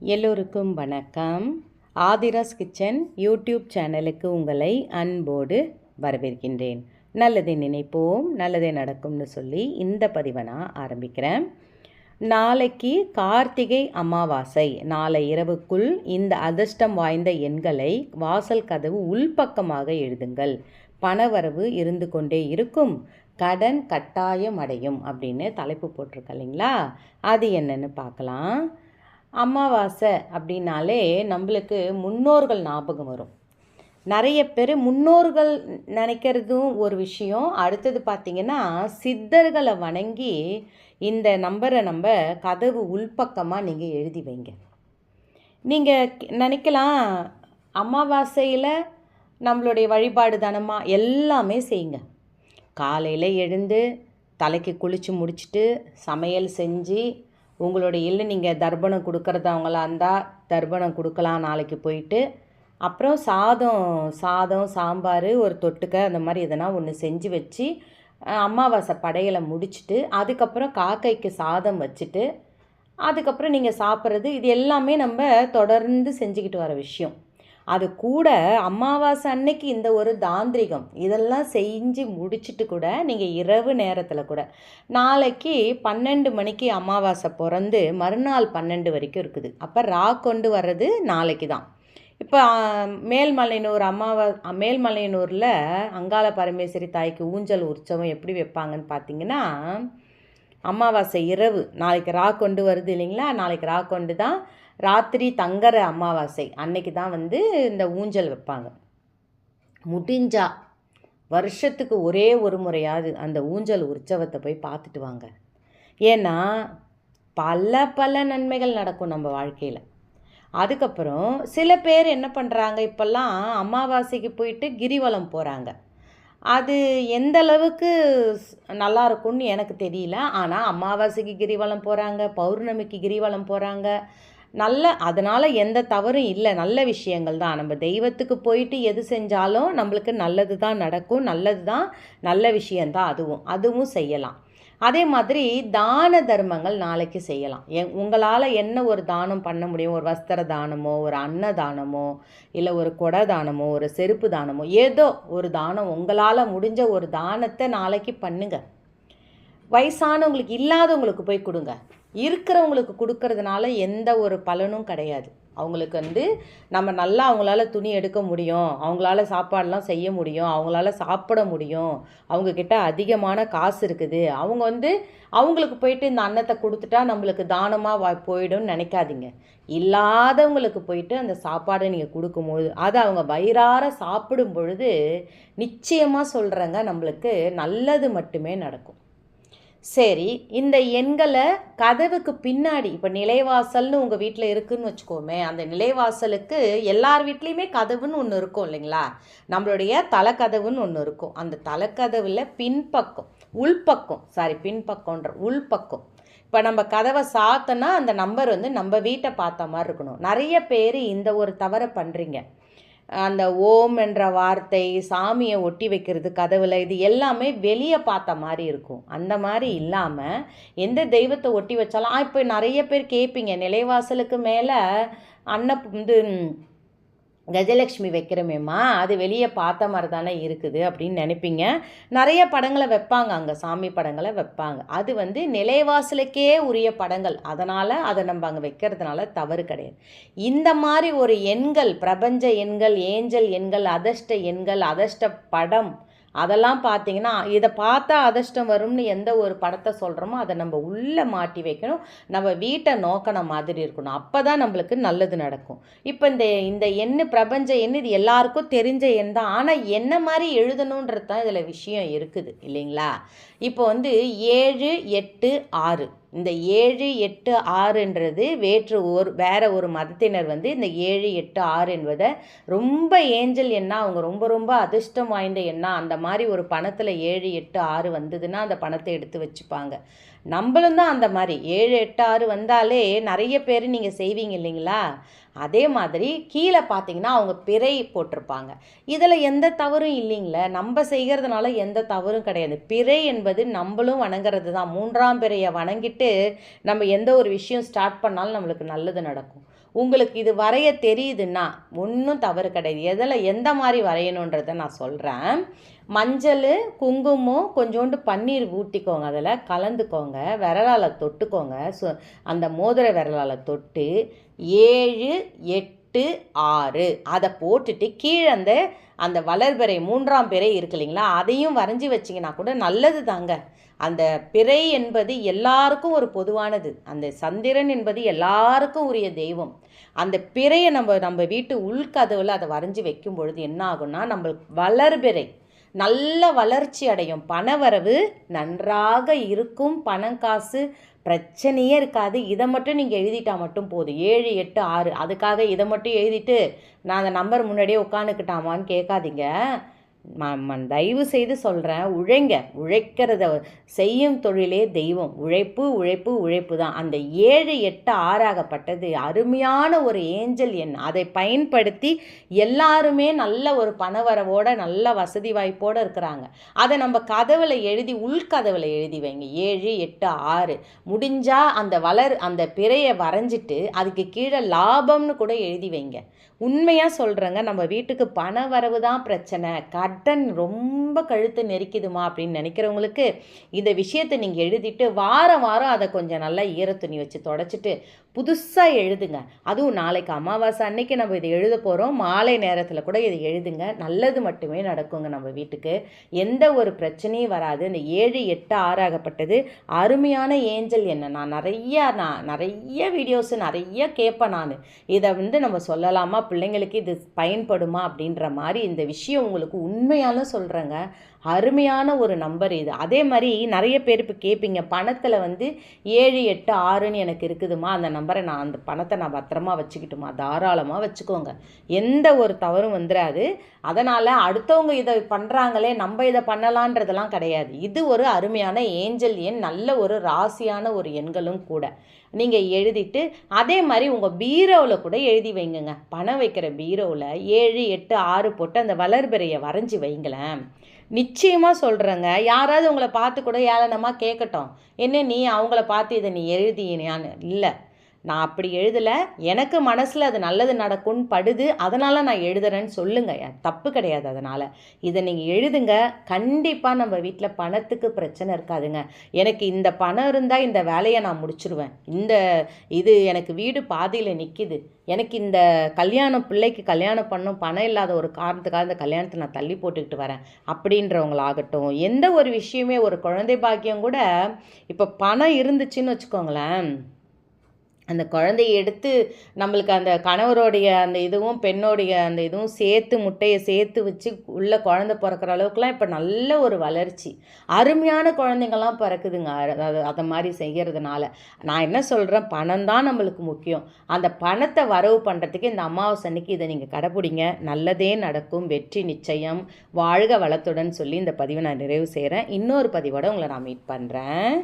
எல்லோருக்கும் வணக்கம். Aadhira's kitchen YouTube சேனலுக்கு உங்களை அன்போடு வரவேற்கின்றேன். நல்லதை நினைப்போம் நல்லதே நடக்கும்னு சொல்லி இந்த பதிவை நான் ஆரம்பிக்கிறேன். நாளைக்கு கார்த்திகை அமாவாசை நாளை இரவுக்குள் இந்த அதிர்ஷ்டம் வாய்ந்த எண்களை வாசல் கதவு உள்பக்கமாக எழுதுங்கள். பணவரவு இருந்து கொண்டே இருக்கும். கடன் கட்டாயம் அடையும் அப்படின்னு தலைப்பு போட்டிருக்க இல்லைங்களா? அது என்னன்னு பார்க்கலாம். அமாவாசை அப்படின்னாலே நம்மளுக்கு முன்னோர்கள் ஞாபகம் வரும். நிறைய பேர் முன்னோர்கள் நினைக்கிறதும் ஒரு விஷயம். அடுத்தது பார்த்திங்கன்னா சித்தர்களை வணங்கி இந்த நம்பரை நம்ம கதவு உள்பக்கமாக நீங்கள் எழுதி வைங்க. நீங்கள் நினைக்கலாம் அமாவாசையில் நம்மளுடைய வழிபாடு தானமா எல்லாமே செய்யுங்க. காலையில் எழுந்து தலைக்கு குளித்து முடிச்சுட்டு சமையல் செஞ்சு உங்களுடைய இல்லை நீங்கள் தர்ப்பணம் கொடுக்குறதவங்களா இருந்தால் தர்ப்பணம் கொடுக்கலாம் நாளைக்கு போயிட்டு. அப்புறம் சாதம் சாதம் சாம்பார் ஒரு தொட்டுக்க அந்த மாதிரி எதனா ஒன்று செஞ்சு வச்சு அமாவாசை படையலை முடிச்சுட்டு அதுக்கப்புறம் காக்கைக்கு சாதம் வச்சுட்டு அதுக்கப்புறம் நீங்கள் சாப்பிட்றது இது எல்லாமே நம்ம தொடர்ந்து செஞ்சுக்கிட்டு வர விஷயம். அது கூட அமாவாசை அன்னைக்கு இந்த ஒரு தாந்திரிகம். இதெல்லாம் செஞ்சு முடிச்சிட்டு கூட நீங்கள் இரவு நேரத்தில் கூட நாளைக்கு பன்னெண்டு மணிக்கு அமாவாசை பிறந்து மறுநாள் பன்னெண்டு வரைக்கும் இருக்குது. அப்போ ரா கொண்டு வர்றது நாளைக்கு தான். இப்போ மேல்மலையனூர் அம்மாவா மேல்மலையனூரில் அங்காள பரமேஸ்வரி தாய்க்கு ஊஞ்சல் உற்சவம் எப்படி வைப்பாங்கன்னு பார்த்தீங்கன்னா அமாவாசை இரவு நாளைக்கு ரா கொண்டு வருது இல்லைங்களா? நாளைக்கு ரா கொண்டு தான் ராத்திரி தங்கற அமாவாசை. அன்னைக்கு தான் வந்து இந்த ஊஞ்சல் வைப்பாங்க. முடிஞ்சா வருஷத்துக்கு ஒரே ஒரு முறையாவது அந்த ஊஞ்சல் உற்சவத்தை போய் பார்த்துட்டு வாங்க. ஏன்னா பல பல நன்மைகள் நடக்கும் நம்ம வாழ்க்கையில். அதுக்கப்புறம் சில பேர் என்ன பண்ணுறாங்க இப்போல்லாம் அமாவாசைக்கு போயிட்டு கிரிவலம் போகிறாங்க அது எந்த அளவுக்கு நல்லா இருக்கும்னு எனக்கு தெரியல. ஆனால் அமாவாசைக்கு கிரிவலம் போகிறாங்க பௌர்ணமிக்கு கிரிவலம் போகிறாங்க நல்ல அதனால் எந்த தவறும் இல்லை. நல்ல விஷயங்கள் தான். நம்ம தெய்வத்துக்கு போயிட்டு எது செஞ்சாலும் நம்மளுக்கு நல்லது தான் நடக்கும். நல்லது தான் நல்ல விஷயந்தான் அதுவும். அதுவும் செய்யலாம். அதே மாதிரி தான தர்மங்கள் நாளைக்கு செய்யலாம். எ- உங்களால் என்ன ஒரு தானம் பண்ண முடியும்? ஒரு வஸ்திர தானமோ ஒரு அன்ன தானமோ இல்லை ஒரு கொடை தானமோ ஒரு செருப்பு தானமோ ஏதோ ஒரு தானம் உங்களால் முடிஞ்ச ஒரு தானத்தை நாளைக்கு பண்ணுங்கள் வயசானவங்களுக்கு இல்லாதவங்களுக்கு போய் கொடுங்க. இருக்கிறவங்களுக்கு கொடுக்கறதுனால எந்த ஒரு பலனும் கிடையாது. அவங்களுக்கு வந்து நம்ம நல்லா அவங்களால துணி எடுக்க முடியும். அவங்களால சாப்பாடெலாம் செய்ய முடியும். அவங்களால சாப்பிட முடியும். அவங்கக்கிட்ட அதிகமான காசு இருக்குது. அவங்க வந்து அவங்களுக்கு போயிட்டு இந்த அன்னத்தை கொடுத்துட்டா நம்மளுக்கு தானமாக வா போயிடும்னு நினைக்காதீங்க. இல்லாதவங்களுக்கு போயிட்டு அந்த சாப்பாடை நீங்கள் கொடுக்கும்போது அதை அவங்க வயிறார சாப்பிடும் பொழுது நிச்சயமாக சொல்கிறேங்க நம்மளுக்கு நல்லது மட்டுமே நடக்கும். சரி இந்த எண்களை கதவுக்கு பின்னாடி இப்போ நிலைவாசல்னு உங்கள் வீட்டில் இருக்குன்னு வச்சுக்கோமே அந்த நிலைவாசலுக்கு எல்லார் வீட்லேயுமே கதவுன்னு ஒன்று இருக்கும் இல்லைங்களா? நம்மளுடைய தலைக்கதவுன்னு ஒன்று இருக்கும். அந்த தலைக்கதவில் பின்பக்கம் உள்பக்கம் சாரி பின்பக்கம்ன்ற உள்பக்கம். இப்போ நம்ம கதவை சாத்தனா அந்த நம்பர் வந்து நம்ம வீட்டை பார்த்த மாதிரி இருக்கணும். நிறைய பேர் இந்த ஒரு தவறை பண்ணுறீங்க அந்த ஓம் என்ற வார்த்தை சாமியை ஒட்டி வைக்கிறது கதவில் இது எல்லாமே வெளியே பார்த்த மாதிரி இருக்கும். அந்த மாதிரி இல்லாமல் எந்த தெய்வத்தை ஒட்டி வச்சாலும் இப்போ நிறைய பேர் கேட்பீங்க நிலைவாசலுக்கு மேலே அன்ன வந்து கஜலக்ஷ்மி வைக்கிறமேம்மா அது வெளியே பார்த்த மாதிரி தானே இருக்குது அப்படின்னு நினைப்பீங்க. நிறைய படங்களை வைப்பாங்க அங்கே சாமி படங்களை வைப்பாங்க. அது வந்து நிலைவாசலுக்கே உரிய படங்கள். அதனால் அதை நம்ம அங்கே வைக்கிறதுனால தவறு கிடையாது. இந்த மாதிரி ஒரு எண்கள் பிரபஞ்ச எண்கள் ஏஞ்சல் எண்கள் அதர்ஷ்ட எண்கள் அதர்ஷ்ட படம் அதெல்லாம் பார்த்தீங்கன்னா இதை பார்த்தா அதிர்ஷ்டம் வரும்னு எந்த ஒரு படத்தை சொல்கிறோமோ அதை நம்ம உள்ளே மாட்டி வைக்கணும். நம்ம வீட்டை நோக்கின மாதிரி இருக்கணும். அப்போ தான் நம்மளுக்கு நல்லது நடக்கும். இப்போ இந்த இந்த எண்ணு பிரபஞ்ச எண்ணு இது எல்லாருக்கும் தெரிஞ்ச எண் தான். ஆனால் என்ன மாதிரி எழுதணுன்றது தான் இதில் விஷயம் இருக்குது இல்லைங்களா? இப்போ வந்து ஏழு எட்டு ஆறு. இந்த ஏழு எட்டு ஆறுன்றது வேற்று ஒரு வேறு ஒரு மதத்தினர் வந்து இந்த ஏழு எட்டு ஆறு என்பதை ரொம்ப ஏஞ்சல் எண்ணா அவங்க ரொம்ப ரொம்ப அதிர்ஷ்டம் வாய்ந்த எண்ணா அந்த மாதிரி ஒரு பணத்தில் ஏழு எட்டு ஆறு வந்ததுன்னா அந்த பணத்தை எடுத்து வச்சுப்பாங்க. நம்மளும் தான் அந்த மாதிரி. ஏழு எட்டு ஆறு வந்தாலே நிறைய பேர் நீங்கள் செய்வீங்க இல்லைங்களா? அதே மாதிரி கீழே பார்த்தீங்கன்னா அவங்க பிறை போட்டிருப்பாங்க. இதில் எந்த தவறும் இல்லைங்களே. நம்ம செய்கிறதுனால எந்த தவறும் கிடையாது. பிறை என்பது நம்மளும் வணங்குறது தான். மூன்றாம் பிறையை வணங்கிட்டு நம்ம எந்த ஒரு விஷயம் ஸ்டார்ட் பண்ணாலும் நம்மளுக்கு நல்லது நடக்கும். உங்களுக்கு இது வரைய தெரியுதுன்னா ஒன்றும் தவறு கிடையாது. எதில் எந்த மாதிரி வரையணுன்றதை நான் சொல்கிறேன் மஞ்சள் குங்குமம் கொஞ்சோண்டு பன்னீர் ஊட்டிக்கோங்க அதில். கலந்துக்கோங்க விரலால் தொட்டுக்கோங்க. ஸோ அந்த மோதிர விரலால் தொட்டு ஏழு எட்டு ஆறு. அதை போட்டுட்டு கீழே அந்த அந்த வளர்பிறை மூன்றாம் பிறை இருக்கு இல்லைங்களா? அதையும் வரைஞ்சி வச்சிங்கன்னா கூட நல்லது தாங்க. அந்த பிறை என்பது எல்லாருக்கும் ஒரு பொதுவானது. அந்த சந்திரன் என்பது எல்லாருக்கும் உரிய தெய்வம். அந்த பிறையை நம்ம நம்ம வீட்டு உள்கதவில் அதை வரைஞ்சி வைக்கும் பொழுது என்ன ஆகும்னா நம்மளுக்கு வளர்பிறை நல்ல வளர்ச்சி அடையும். பணவரவு நன்றாக இருக்கும். பணம் காசு பிரச்சனையே இருக்காது. இதை மட்டும் நீங்கள் எழுதிட்டால் மட்டும் போதும். ஏழு எட்டு ஆறு. அதுக்காக இதை மட்டும் எழுதிட்டு நான் அந்த நம்பர் முன்னாடியே உட்காந்துக்கிட்டாமான்னு கேட்காதீங்க. தயவு செய்து சொல்கிறேன் உழைங்க. உழைக்கிறத செய்யும் தொழிலே தெய்வம். உழைப்பு உழைப்பு உழைப்பு தான் அந்த ஏழு எட்டு ஆறாகப்பட்டது. அருமையான ஒரு ஏஞ்சல் எண். அதை பயன்படுத்தி எல்லாருமே நல்ல ஒரு பணவரவோட நல்ல வசதி வாய்ப்போடு இருக்கிறாங்க. அதை நம்ம கதவில் எழுதி உள்கதவில் எழுதி வைங்க. ஏழு எட்டு ஆறு. முடிஞ்சால் அந்த வளர் அந்த பிறையை வரைஞ்சிட்டு அதுக்கு கீழே லாபம்னு கூட எழுதி வைங்க. உண்மையாக சொல்கிறேங்க நம்ம வீட்டுக்கு பண வரவு தான் பிரச்சனை. கடன் பட்டன் ரொம்ப கழுத்து நெரிக்குதுமா அப்படின்னு நினைக்கிறவங்களுக்கு இந்த விஷயத்தை நீங்கள் எழுதிட்டு வாரம் வாரம் அதை கொஞ்சம் நல்லா ஈரத்துணி வச்சு தொடச்சிட்டு புதுசாக எழுதுங்க. அதுவும் நாளைக்கு அமாவாசை அன்னைக்கு நம்ம இதை எழுத போகிறோம் மாலை நேரத்தில் கூட இதை எழுதுங்க. நல்லது மட்டுமே நடக்குங்க நம்ம வீட்டுக்கு. எந்த ஒரு பிரச்சனையும் வராது. இந்த ஏழு எட்டு ஆறாகப்பட்டது அருமையான ஏஞ்சல் என்ன? நான் நிறைய நான் நிறைய வீடியோஸ் நிறைய கேட்பேன் நான். இதை வந்து நம்ம சொல்லலாமா? பிள்ளைங்களுக்கு இது பயன்படுமா? அப்படின்ற மாதிரி இந்த விஷயம் உங்களுக்கு உண்மை உண்மையாலும் சொல்கிறேங்க அருமையான ஒரு நம்பர் இது. அதே மாதிரி நிறைய பேர் இப்போ கேட்பீங்க பணத்தில் வந்து ஏழு எட்டு ஆறுன்னு எனக்கு இருக்குதுமா அந்த நம்பரை நான் அந்த பணத்தை நான் பத்திரமா வச்சுக்கிட்டுமா தாராளமாக வச்சுக்கோங்க. எந்த ஒரு தவறும் வந்துடாது அதனால் அடுத்தவங்க இதை பண்ணுறாங்களே நம்ம இதை பண்ணலான்றதெல்லாம் கிடையாது. இது ஒரு அருமையான ஏஞ்சல் எண் நல்ல ஒரு ராசியான ஒரு எண்களும் கூட. நீங்கள் எழுதிட்டு அதே மாதிரி உங்கள் பீரோவில் கூட எழுதி வைங்கங்க. பணம் வைக்கிற பீரோவில் ஏழு எட்டு ஆறு போட்டு அந்த வளர்பிறையை வரைஞ்சி வைங்களேன். நிச்சயமாக சொல்கிறேங்க யாராவது உங்களை பார்த்து கூட ஏளனமாக கேட்கட்டும் என்ன நீ அவங்கள பார்த்து இதை நீ எழுதியானு இல்லை. நான் அப்படி எழுதலை. எனக்கு மனசில் அது நல்லது நடக்கும்னு படுது. அதனால் நான் எழுதுறேன்னு சொல்லுங்கள் தப்பு கிடையாது அதனால். இதை நீங்கள் எழுதுங்க. கண்டிப்பாக நம்ம வீட்டில் பணத்துக்கு பிரச்சனை இருக்காதுங்க. எனக்கு இந்த பணம் இருந்தால் இந்த வேலையை நான் முடிச்சிருவேன். இந்த இது எனக்கு வீடு பாதியில் நிற்கிது எனக்கு இந்த கல்யாணம் பிள்ளைக்கு கல்யாணம் பண்ணும் பணம் இல்லாத ஒரு காரணத்துக்காக இந்த கல்யாணத்தை நான் தள்ளி போட்டுக்கிட்டு வரேன். அப்படின்றவங்களாகட்டும் எந்த ஒரு விஷயமே ஒரு குழந்தை பாக்கியம் கூட இப்போ பணம் இருந்துச்சுன்னு வச்சுக்கோங்களேன் அந்த குழந்தைய எடுத்து நம்மளுக்கு அந்த கணவருடைய அந்த இதுவும் பெண்ணோடைய அந்த இதுவும் சேர்த்து முட்டையை சேர்த்து வச்சு உள்ளே குழந்த பிறக்கிற அளவுக்குலாம் இப்போ நல்ல ஒரு வளர்ச்சி. அருமையான குழந்தைங்கள்லாம் பிறக்குதுங்க. அது அதை மாதிரி செய்கிறதுனால நான் என்ன சொல்கிறேன் பணம் தான் நம்மளுக்கு முக்கியம். அந்த பணத்தை வரவு பண்ணுறதுக்கு இந்த அமாவாசை அன்னைக்கு இதை நீங்கள் கடைப்பிடிங்க. நல்லதே நடக்கும். வெற்றி நிச்சயம். வாழ்க வளத்துடன் சொல்லி இந்த பதிவை நான் நிறைவு செய்கிறேன் இன்னொரு பதிவோடு உங்களை நான் மீட் பண்ணுறேன்